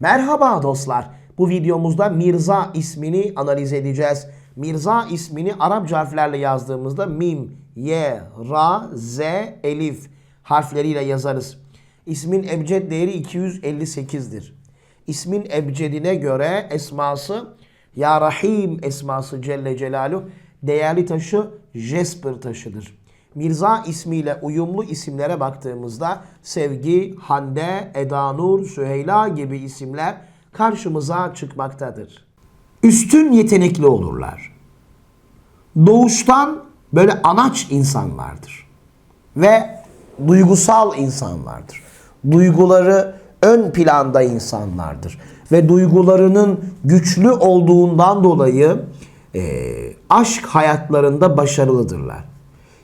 Merhaba dostlar. Bu videomuzda Mirza ismini analiz edeceğiz. Mirza ismini Arapça harflerle yazdığımızda mim, ye, ra, z, elif harfleriyle yazarız. İsmin ebced değeri 258'dir. İsmin ebcedine göre esması Ya Rahim esması Celle Celaluhu değerli taşı Jasper taşıdır. Mirza ismiyle uyumlu isimlere baktığımızda Sevgi, Hande, Edanur, Süheyla gibi isimler karşımıza çıkmaktadır. Üstün yetenekli olurlar. Doğuştan böyle anaç insanlardır. Ve duygusal insanlardır. Duyguları ön planda insanlardır. Ve duygularının güçlü olduğundan dolayı eee, aşk hayatlarında başarılıdırlar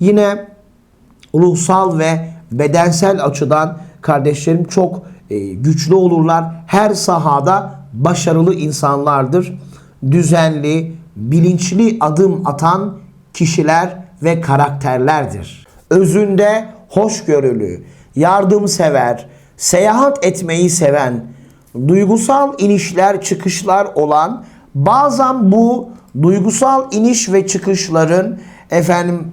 Yine ruhsal ve bedensel açıdan kardeşlerim çok e, güçlü olurlar. Her sahada başarılı insanlardır. Düzenli, bilinçli adım atan kişiler ve karakterlerdir. Özünde hoşgörülü, yardımsever, seyahat etmeyi seven, duygusal inişler çıkışlar olan bazen bu duygusal iniş ve çıkışların efendim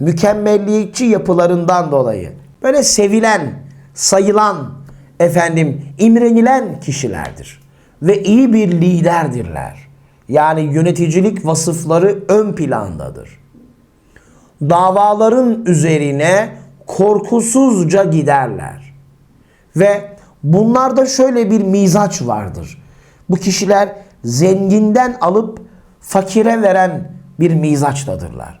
Mükemmelliyetçi yapılarından dolayı böyle sevilen, sayılan, efendim imrenilen kişilerdir. Ve iyi bir liderdirler. Yani yöneticilik vasıfları ön plandadır. Davaların üzerine korkusuzca giderler. Ve bunlarda şöyle bir mizaç vardır. Bu kişiler zenginden alıp fakire veren bir mizaçtadırlar.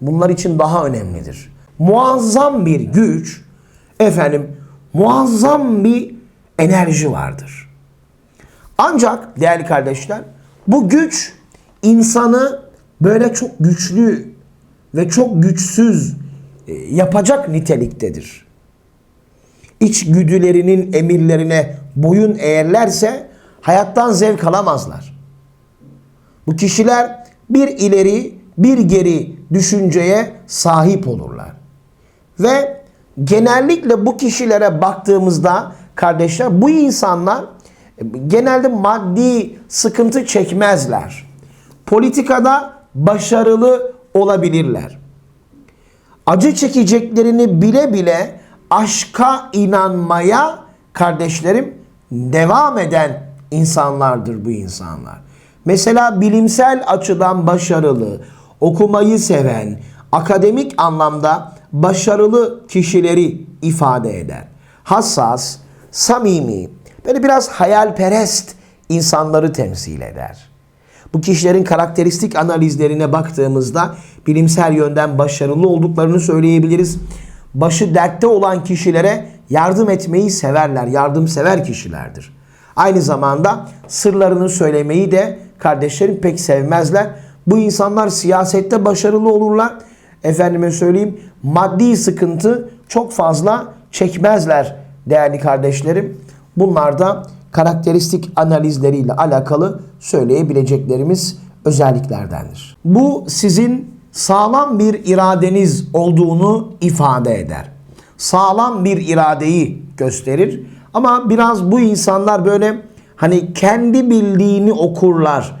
bunlar için daha önemlidir. Muazzam bir güç, efendim muazzam bir enerji vardır. Ancak değerli kardeşler bu güç insanı böyle çok güçlü ve çok güçsüz e, yapacak niteliktedir. İç güdülerinin emirlerine boyun eğerlerse hayattan zevk alamazlar. Bu kişiler bir ileri bir geri düşünceye sahip olurlar. Ve genellikle bu kişilere baktığımızda kardeşler bu insanlar e, genelde maddi sıkıntı çekmezler. Politikada başarılı olabilirler. Acı çekeceklerini bile bile aşka inanmaya kardeşlerim devam eden insanlardır bu insanlar. Mesela bilimsel açıdan başarılı, okumayı seven, akademik anlamda başarılı kişileri ifade eder. Hassas, samimi, böyle biraz hayalperest insanları temsil eder. Bu kişilerin karakteristik analizlerine baktığımızda bilimsel yönden başarılı olduklarını söyleyebiliriz. Başı dertte olan kişilere yardım etmeyi severler, yardımsever kişilerdir. Aynı zamanda sırlarını söylemeyi de kardeşlerim pek sevmezler. Bu insanlar siyasette başarılı olurlar. Efendime söyleyeyim maddi sıkıntı çok fazla çekmezler değerli kardeşlerim. Bunlar da karakteristik analizleriyle alakalı söyleyebileceklerimiz özelliklerdendir. Bu sizin sağlam bir iradeniz olduğunu ifade eder. Sağlam bir iradeyi gösterir. Ama biraz bu insanlar böyle hani kendi bildiğini okurlar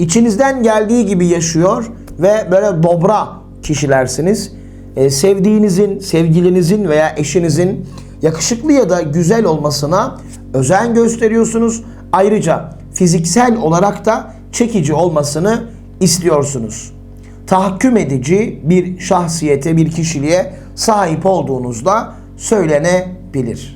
İçinizden geldiği gibi yaşıyor ve böyle dobra kişilersiniz. Ee, sevdiğinizin, sevgilinizin veya eşinizin yakışıklı ya da güzel olmasına özen gösteriyorsunuz. Ayrıca fiziksel olarak da çekici olmasını istiyorsunuz. Tahakküm edici bir şahsiyete, bir kişiliğe sahip olduğunuzda söylenebilir.